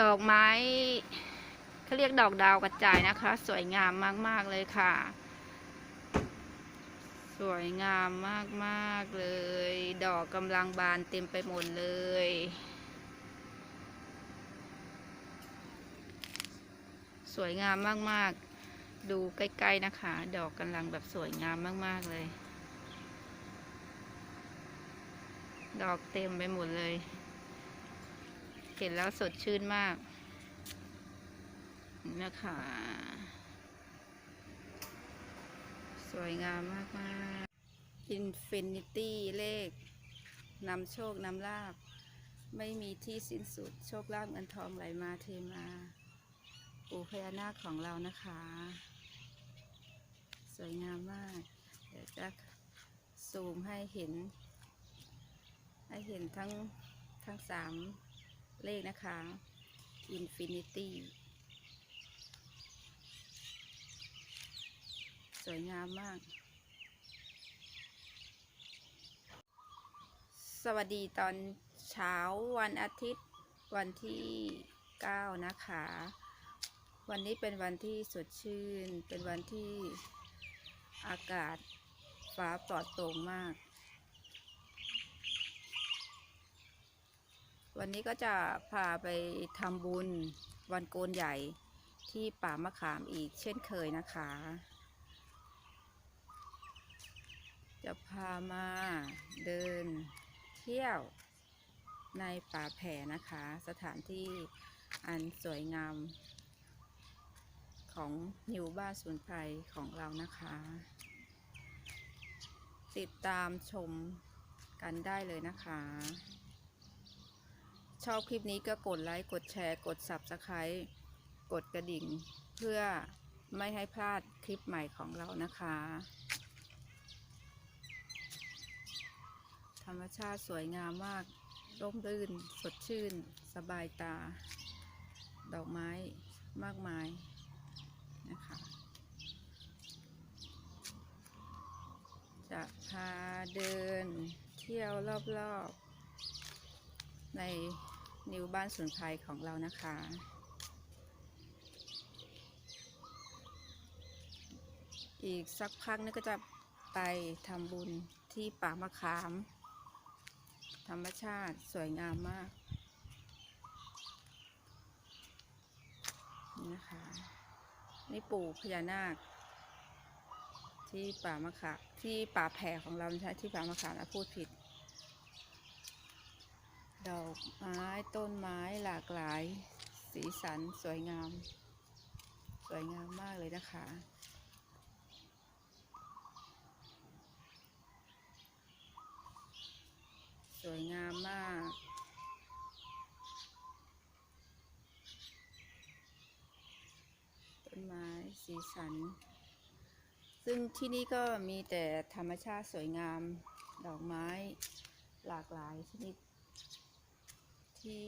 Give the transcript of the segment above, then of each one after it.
ดอกไม้เขาเรียกดอกดาวกระจายนะคะ สวยงามมาก ๆ เลยค่ะ สวยงามมาก ๆ เลย ดอกกำลังบานเต็มไปหมดเลย สวยงามมาก ๆ ดูใกล้ ๆ นะคะ ดอกกำลังแบบสวยงามมาก ๆ เลย ดอกเต็มไปหมดเลย เห็นแล้วสดชื่นมาก นะคะ สวยงามมากมากอินฟินิตี้เลขนำโชคนำลาบ ไม่มีที่สิ้นสุด โชคลาภเงินทองไหลมาเทมาปู่พญานาคของเรานะคะ สวยงามมาก เดี๋ยวจะซูมให้เห็น ให้เห็นทั้งทั้งสาม เลขนะคะ Infinity สวยงามมาก สวัสดีตอนเช้าวันอาทิตย์วันที่ 9 นะคะ วันนี้เป็นวันที่สดชื่น เป็นวันที่อากาศฟ้าปลอดโปร่งมาก วันนี้ก็จะพาไปทำบุญวันโกนใหญ่ที่ป่ามะขามอีกเช่นเคยนะคะ จะพามาเดินเที่ยวในป่าแผ่นะคะ สถานที่อันสวยงามของนิวบ้าสูนไพรของเรานะคะ ติดตามชมกันได้เลยนะคะ ชอบคลิปนี้ก็กดไลค์ กดแชร์ กด Subscribe กดกระดิ่ง เพื่อไม่ให้พลาดคลิปใหม่ของเรานะคะ ธรรมชาติสวยงามมาก ร่มรื่น สดชื่น สบายตา ดอกไม้มากมายนะคะจะพาเดินเที่ยวรอบๆใน นิวบ้านสวนไพรของเรานะคะ อีกสักพักนึงก็จะไปทำบุญที่ป่ามะขาม ธรรมชาติสวยงามมากนี่นะคะ นี่ปู่พญานาค ที่ป่ามะขามที่ป่าแผ่ของเราใช่ที่ป่ามะขามนะพูดผิด ดอกไม้ต้นไม้หลากหลาย สีสันสวยงาม สวยงามมากเลยนะคะ สวยงามมากต้นไม้สีสัน ซึ่งที่นี่ก็มีแต่ธรรมชาติสวยงาม ดอกไม้หลากหลายชนิด ที่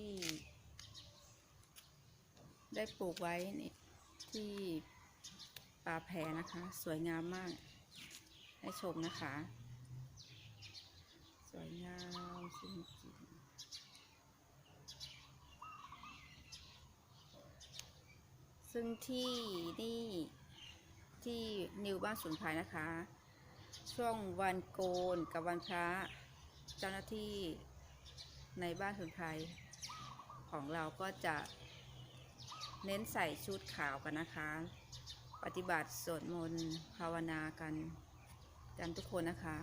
ได้ปลูกไว้นี่ที่ป่าแพนะคะ สวยงามมาก ให้ชมนะคะ สวยงามจริงๆซึ่งที่นี่ที่นิวบ้านสุนไพรนะคะ ช่วงวันโกนกับวันพระ เจ้าหน้าที่ ในบ้านสุนไพรของเราก็จะเน้นใส่ชุดขาวกันนะคะ ปฏิบัติสวดมนต์ภาวนากัน กันทุกคนนะคะ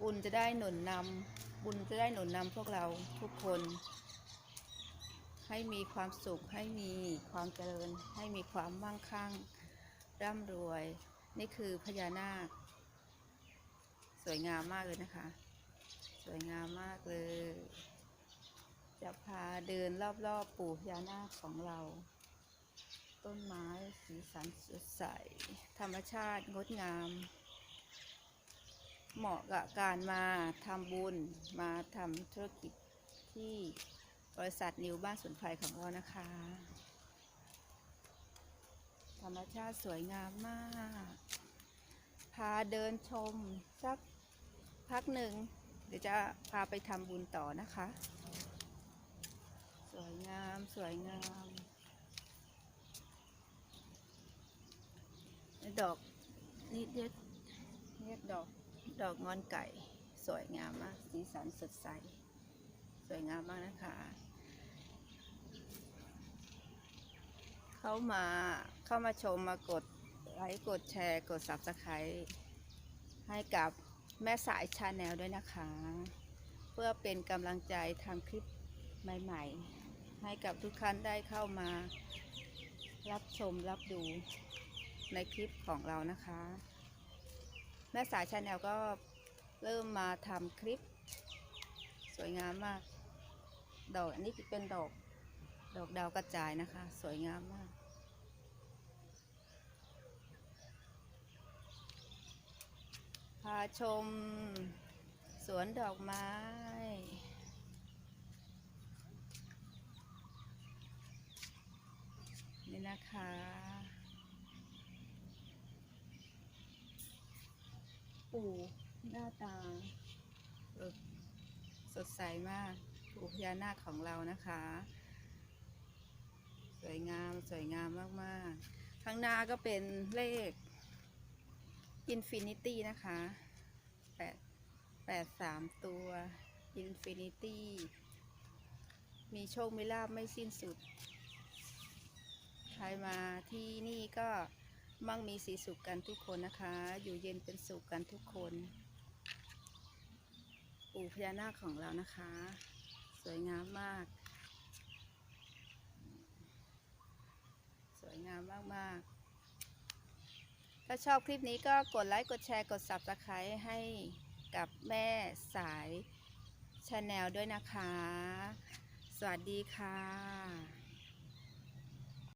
บุญจะได้หนุนนำบุญจะได้หนุนนำพวกเราทุกคน ให้มีความสุขให้มีความเจริญ ให้มีความมั่งคั่ง ร่ำรวย นี่คือพญานาค สวยงามมากเลยนะคะ สวยงามมากเลย จะพาเดินรอบๆปู่พญานาคของเรา ต้นไม้สีสันสดใส ธรรมชาติงดงาม เหมาะกับการมาทำบุญมาทำธุรกิจที่บริษัทนิวบ้านสวนไผ่ของเรานะคะ ธรรมชาติสวยงามมาก พาเดินชมสักพักหนึ่ง เดี๋ยวจะพาไปทำบุญต่อนะคะ สวยงามสวยงาม ดอกนี่เรียกเรียกดอกดอกงอนไก่ สวยงามมาก สีสันสดใส สวยงามมากนะคะเข้ามาเข้ามาชมมากดไลค์กดแชร์กด subscribe ให้กับ แม่สายชาแนลด้วยนะคะ เพื่อเป็นกำลังใจทำคลิปใหม่ ๆ ให้กับทุกท่านได้เข้ามา รับชมรับดูในคลิปของเรานะคะ แม่สายชาแนลก็เริ่มมาทำคลิป สวยงามมาก ดอกอันนี้เป็นดอก ดอกดาวกระจายนะคะ สวยงามมาก พาชม สวนดอกไม้ นี่นะคะ ปู่หน้าตา สดใสมากปู่พญานาคของเรานะคะ สวยงาม สวยงามมาก ๆ ข้างหน้าก็เป็นเลข Infinity นะคะแปดแปดสามตัว Infinity มีโชคมีลาบไม่สิ้นสุด ใครมาที่นี่ก็มั่งมีสีสุขกันทุกคนนะคะ อยู่เย็นเป็นสุขกันทุกคน ปู่พญานาคของเรานะคะ สวยงามมาก สวยงามมากๆาชอบคลิปนี้ก็กดไลค์ กดแชร์ กด Subscribe ให้กับแม่สายชาแนลด้วยนะคะ สวัสดีค่ะ